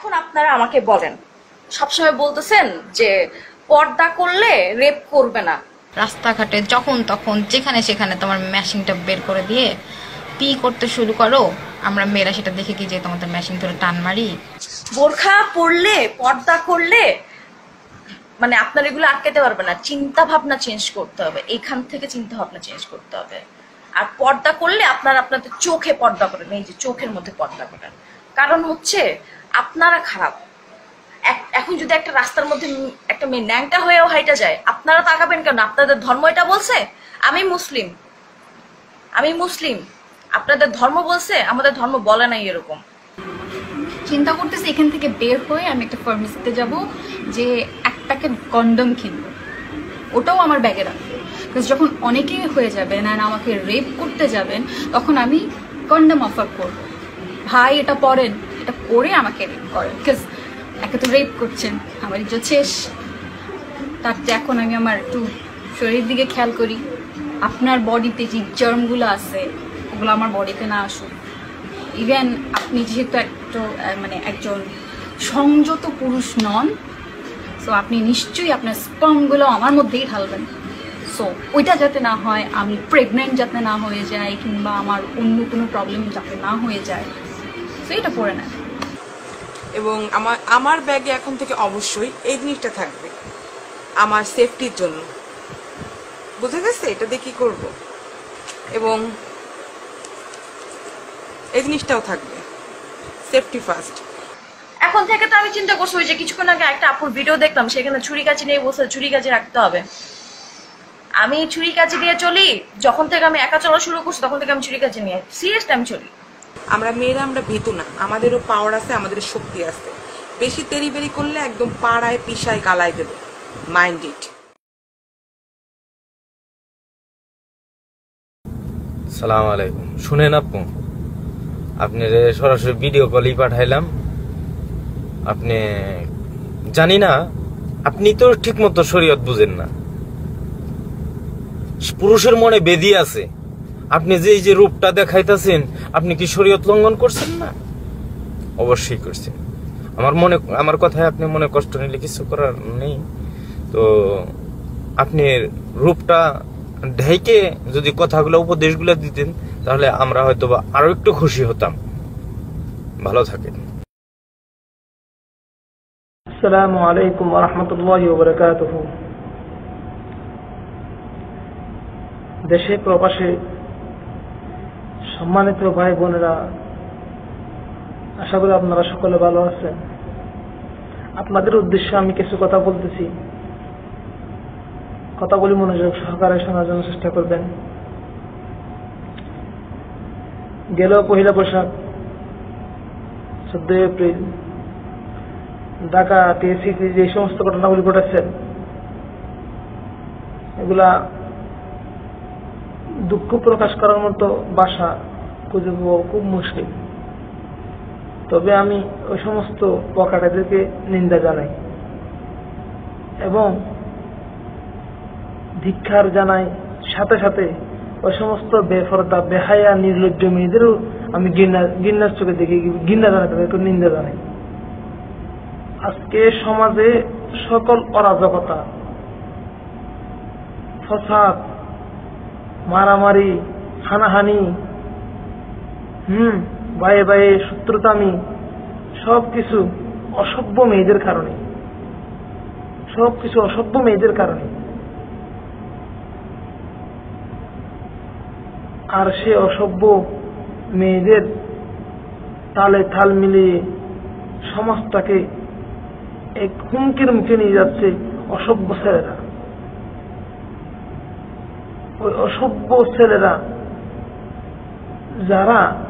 এখন আপনারা আমাকে বলেন। সবসময় বলতেছেন যে পর্দা করলে রেপ করবে না। রাস্তাঘাটে যখন তখন যেখানে সেখানে তোমার মেশিনটা বের করে দিয়ে পি করতে শুরু করো আমরা মেয়েরা সেটা দেখে কি যে তোমাদের মেশিন ধরে টান মারি? বোরখা পরলে পর্দা করলে মানে আপনার এগুলো আটকাতে পারবে না। চিন্তা ভাবনা চেঞ্জ করতে হবে। এখান থেকে চিন্তা ভাবনা চেঞ্জ করতে হবে। আর পর্দা করলে আপনার আপনাদের চোখে পর্দা করেন। এই যে চোখের মধ্যে পর্দা করেন। কারণ হচ্ছে আপনারা খারাপ। এখন যদি একটা রাস্তার মধ্যে একটা মেয়ে ন্যাংটা হয়েও হাইটা যায়, আপনারা তাকাবেন কেন? আপনাদের ধর্ম এটা বলছে? আমি মুসলিম। আমি মুসলিম। আপনাদের ধর্ম বলছে? আমাদের ধর্ম বলে নাই এরকম। চিন্তা করতেছি এখান থেকে বের হয়ে আমি একটা ফার্মেসিতে যাব, যে এক প্যাকেট কন্ডম কিনবো। ওটাও আমার ব্যাগে রাখব। যখন অনেকেই হয়ে যাবেন আর আমাকে রেপ করতে যাবেন, তখন আমি কন্ডম অফার করব। ভাই, এটা পরেন। এটা করে আমাকে রেপ করেন বিকজ একে তো রেপ করছেন, আমার ইজ্জত শেষ। তার এখন আমি আমার একটু শরীরের দিকে খেয়াল করি। আপনার বডিতে যে জার্মগুলো আছে, ওগুলো আমার বডিতে না আসুক। ইভেন আপনি যেহেতু একটা মানে একজন সংযত পুরুষ নন সো আপনি নিশ্চয়ই আপনার স্পামগুলো আমার মধ্যেই ঢালবেন। সো ওইটা যাতে না হয়, আমি প্রেগনেন্ট যাতে না হয়ে যায়, কিংবা আমার অন্য কোনো প্রবলেম যাতে না হয়ে যায় সো এটা পড়ে নেন এবং আমার আমার ব্যাগে এখন থেকে অবশ্যই এই জিনিসটা থাকবে। আমার সেফটির জন্য। বুঝে গেছে? এটা দিয়ে কি করব? এবং এই জিনিসটাও থাকবে। সেফটি ফার্স্ট এখন থেকে তো আমি চিন্তা করছি ওই যে কিছুক্ষণ আগে একটা আপুর ভিডিও দেখলাম সেখানে ছুরি কাচি নিয়ে বসে ছুরি কাছে রাখতে হবে। আমি ছুরি কাচি দিয়ে চলি যখন থেকে আমি একা চলা শুরু করছি তখন থেকে আমি ছুরি কাচি নিয়ে সিরিয়াসলি আমি চলি। আমরা মেয়েরা আমরা ভীতু না। আমাদেরও পাওয়ার আছে, আমাদের শক্তি আছে। বেশি তেরি বেরি করলে একদম পাড়ায়, পিসায় গালায় দেবে। মাইন্ড ইট সালাম আলাইকুম। শুনেন আপু, আপনি সরাসরি ভিডিও কলই পাঠাইলাম, আপনি জানি না, আপনি তো ঠিক মতো শরীয়ত বুঝেন না। পুরুষের মনে বেদি আছে। আপনি যে এই যে রূপটা দেখাইতেছেন, আপনি কি শরীয়ত লঙ্ঘন করছেন না? অবশ্যই করছেন আমার মনে, আমার কথায় আপনি মনে কষ্ট নিলে কিছু করার নেই। তো আপনি রূপটা ঢেকে যদি কথাগুলো, উপদেশগুলো দিতেন, তাহলে আমরা হয়তো বা আরও একটু খুশি হতাম। ভালো থাকেন। আসসালামু আলাইকুম রহমতুল্লাহ দেশে প্রবাসে সম্মানিত ভাই বোনেরা, আশা করি আপনারা সকলে ভালো আছেন। আপনাদের উদ্দেশ্যে আমি কিছু কথা বলতেছি। কথাগুলি মনোযোগ সহকারে শোনার জন্য চেষ্টা করবেন। গেল পহিলা বৈশাখ, চোদ্দই এপ্রিল। ঢাকা টিএসসিতে যে সমস্ত ঘটনাগুলি ঘটেছে, এগুলা দুঃখ প্রকাশ করার মতো বাসা খুঁজে পাওয়া খুব মুশকিল। তবে আমি ওই সমস্ত পকাটাদেরকে নিন্দা জানাই এবং ধিক্ষার জানাই। সাথে সাথে ওই সমস্ত বেফরদা, বেহায়া, নির্লজ্জ মেয়েদেরও আমি গিন্না গিন্নার চোখে দেখি গিন্না জানাই, তাদেরকে নিন্দা জানাই। আজকে সমাজে সকল অরাজকতা, ফসাদ, মারামারি, হানাহানি হুম বায়ে বায়ে শত্রুতামি সব কিছু অসভ্য মেয়েদের কারণে। সব কিছু অসভ্য মেয়েদের কারণে। আর সে অসভ্য মেয়েদের তালে তাল মিলিয়ে সমাজটাকে এক হুমকির মুখে নিয়ে যাচ্ছে অসভ্য ছেলেরা। ওই অসভ্য ছেলেরা যারা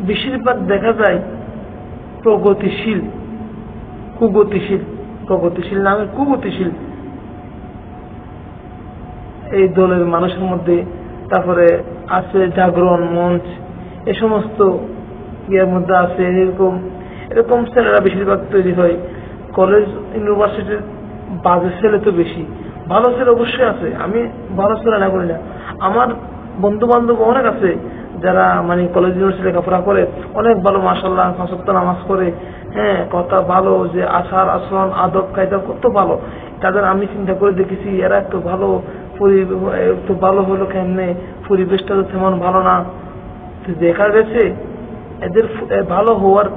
বেশিরভাগ দেখা যায় প্রগতিশীল, কুগতিশীল, প্রগতিশীল নামে কুগতিশীল। এই দলের মানুষের মধ্যে তারপরে আছে জাগরণ মঞ্চ, এ সমস্ত ইয়ের মধ্যে আছে এরকম এরকম ছেলেরা বেশিরভাগ তৈরি হয়। কলেজ, ইউনিভার্সিটির বাজে ছেলে তো বেশি। ভালো ছেলে অবশ্যই আছে, আমি ভালো ছেলে না করি না। আমার বন্ধু বান্ধব অনেক আছে যারা মানে কলেজ ইউনিভার্সিটি লেখাপড়া করে, অনেক ভালো মাসাল্লাহ সত্য নামাজ করে হ্যাঁ কথা ভালো, যে আচার, আচরণ, আদব, কায়দা কত ভালো। তাদের আমি চিন্তা করে দেখেছি, এরা একটু ভালো একটু ভালো হলো কেমনে? পরিবেশটা তো তেমন ভালো না। দেখা গেছে, এদের ভালো হওয়ার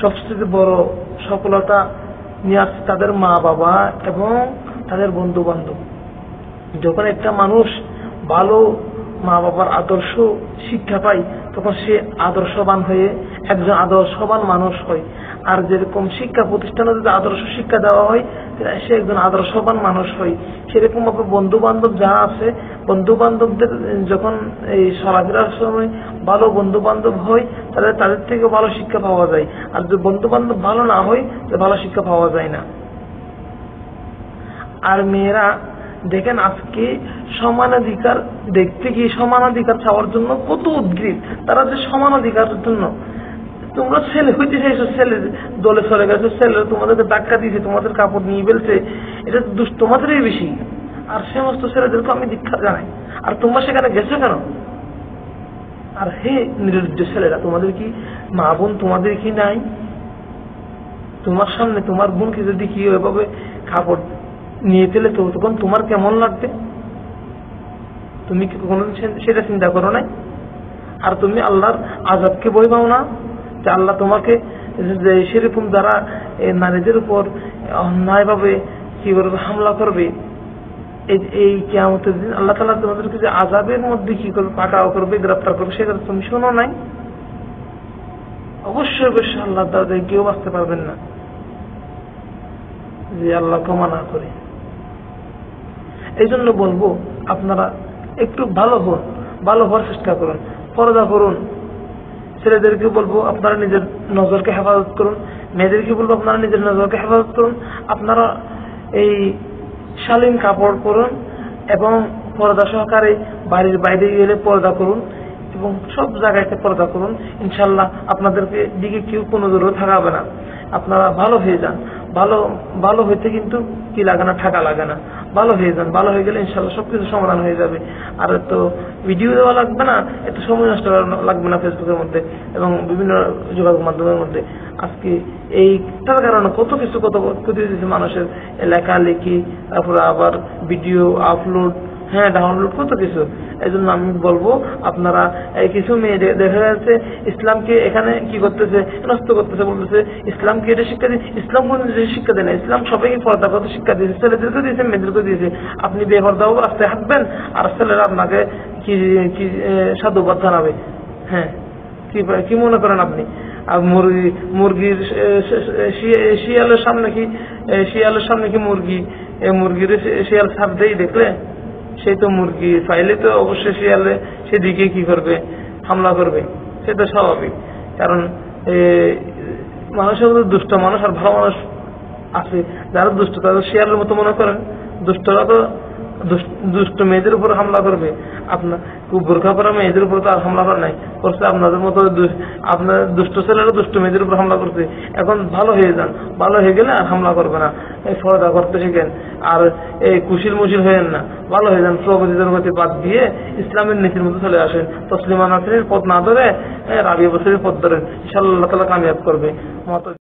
সবচেয়ে বড় সফলতা নিয়ে আসছে তাদের মা, বাবা এবং তাদের বন্ধু বান্ধব যখন একটা মানুষ ভালো মা বাবার আদর্শ শিক্ষা পায়, তখন সে আদর্শবান হয়ে একজন আদর্শবান মানুষ হয়। আর যেরকম শিক্ষা প্রতিষ্ঠানে যদি আদর্শ শিক্ষা দেওয়া হয় সে একজন আদর্শবান মানুষ হয়। সেরকম ভাবে বন্ধু বান্ধব যারা আছে বন্ধু বান্ধবদের যখন এই চলাফেরার সময় ভালো বন্ধু বান্ধব হয়, তাহলে তাদের থেকে ভালো শিক্ষা পাওয়া যায়। আর যদি বন্ধু বান্ধব ভালো না হয়, তাহলে ভালো শিক্ষা পাওয়া যায় না। আর মেয়েরা দেখেন আজকে সমানাধিকার, দেখতে গিয়ে সমানাধিকার চাওয়ার জন্য কত উদ্গ্রীব। তারা যে সমানাধিকারের জন্য তোমরা ছেলে হইতে চাইছো, ছেলে দলে চলে গেছো, ছেলে তোমাদেরকে ধাক্কা দিয়েছে, তোমাদের কাপড় নিয়ে ফেলছে। এটা তোমাদেরই বেশি। আর সমস্ত ছেলেদেরকে আমি দীক্ষা জানাই। আর তোমরা সেখানে গেছো কেন? আর হে নিরুদ্দ ছেলেরা, তোমাদের কি মা বোন তোমাদের কি নাই? তোমার সামনে তোমার বোনকে যদি কি ওইভাবে কাপড় নিয়ে ফেলে, তো তখন তোমার কেমন লাগবে? তুমি কি কোনো সেটা চিন্তা করো নাই? আর তুমি আল্লাহর আজাদকে বই পাও না? যে আল্লাহ তোমাকে সেরকম দ্বারা নারীদের উপর অন্যায়ভাবে কি করবে হামলা করবে, এই- কেয়ামতের দিন আল্লাহ তালা তোমাদেরকে যে আজাবের মধ্যে কি করবে, পাকাও করবে, গ্রেপ্তার করবে, সেটা তুমি শোনো নাই। অবশ্যই অবশ্যই আল্লাহ তাদের কেউ বাঁচতে পারবেন না। যে আল্লাহ ক্ষমা না করে। এই জন্য বলব, আপনারা একটু ভালো হন, ভালো হওয়ার চেষ্টা করুন, পর্দা করুন। ছেলেদেরকে বলব, আপনারা নিজের নজরকে হেফাজত করুন। মেয়েদেরকে বলব, আপনারা নিজের নজরকে হেফাজত করুন। আপনারা এই শালীন কাপড় পরুন এবং পর্দা সহকারে বাড়ির বাইরে গেলে পর্দা করুন এবং সব জায়গাতে পর্দা করুন। ইনশাল্লাহ আপনাদেরকে দিকে কেউ কোনো দূরও থাকাবে না। আপনারা ভালো হয়ে যান। ভালো ভালো হইতে কিন্তু কি লাগে না, ঠাকা লাগে না। ভালো হয়ে যান ভালো হয়ে গেলে ইনশাল্লাহ সবকিছু সমাধান হয়ে যাবে। আর তো ভিডিও দেওয়া লাগবে না, এত সময় নষ্ট লাগবে না ফেসবুকের মধ্যে এবং বিভিন্ন যোগাযোগ মাধ্যমের মধ্যে। আজকে এইটার কারণে কত কিছু কত ক্ষতি হয়েছে মানুষের লেখালেখি, তারপরে আবার ভিডিও আপলোড হ্যাঁ ডাউনলোড কত কিছু। এই জন্য আমি বলব, আপনারা কিছু মেয়ে দেখা যাচ্ছে ইসলামকে এখানে কি করতেছে নষ্ট করতেছে, বলতেছে, ইসলামকে এটা শিক্ষা দিচ্ছে ইসলাম কোন শিক্ষা দেয় না। ইসলাম সবাইকে পর্দা করতে শিক্ষা দিয়েছে ছেলেদেরকে দিয়েছে মেয়েদেরকে দিয়েছে। আপনি বেপর্দাও রাস্তায় হাঁটবেন, আর ছেলেরা আপনাকে কি কি সাধুবাদ জানাবে। হ্যাঁ কি মনে করেন আপনি? আর মুরগি, মুরগির শিয়ালের সামনে কি শিয়ালের সামনে কি মুরগি মুরগির শিয়াল ছাপ দেই দেখলে? সেই তো মুরগি পাইলে তো অবশ্যই শিয়ালে সেদিকে কি করবে? হামলা করবে। সেটা স্বাভাবিক। কারণ মানুষের মধ্যে দুষ্ট মানুষ আর ভালো মানুষ আছে। যারা দুষ্ট, তারা শিয়ালের মতো মনে করেন। দুষ্টরা তো দুষ্ট- মেয়েদের উপর হামলা করবে। আপনার বোরখা পরা মেয়েদের উপর তো আর হামলা করা নাই। করছে আপনাদের মতো আপনার দুষ্ট ছেলেরা দুষ্ট মেয়েদের উপর হামলা করছে। এখন ভালো হয়ে যান। ভালো হয়ে গেলে আর হামলা করবে না। এই সহায়তা করতে শিখেন। আর এই কুশিল মুশিল হয়েন না। ভালো হয়ে যান। প্রগতিদের গতি বাদ দিয়ে ইসলামের নীতির মধ্যে চলে আসেন। তসলিমা নাসিরের পথ না ধরে রাবি বছরের পথ ধরেন। ইনশাল্লাহ তালা কামিয়াব করবে। মত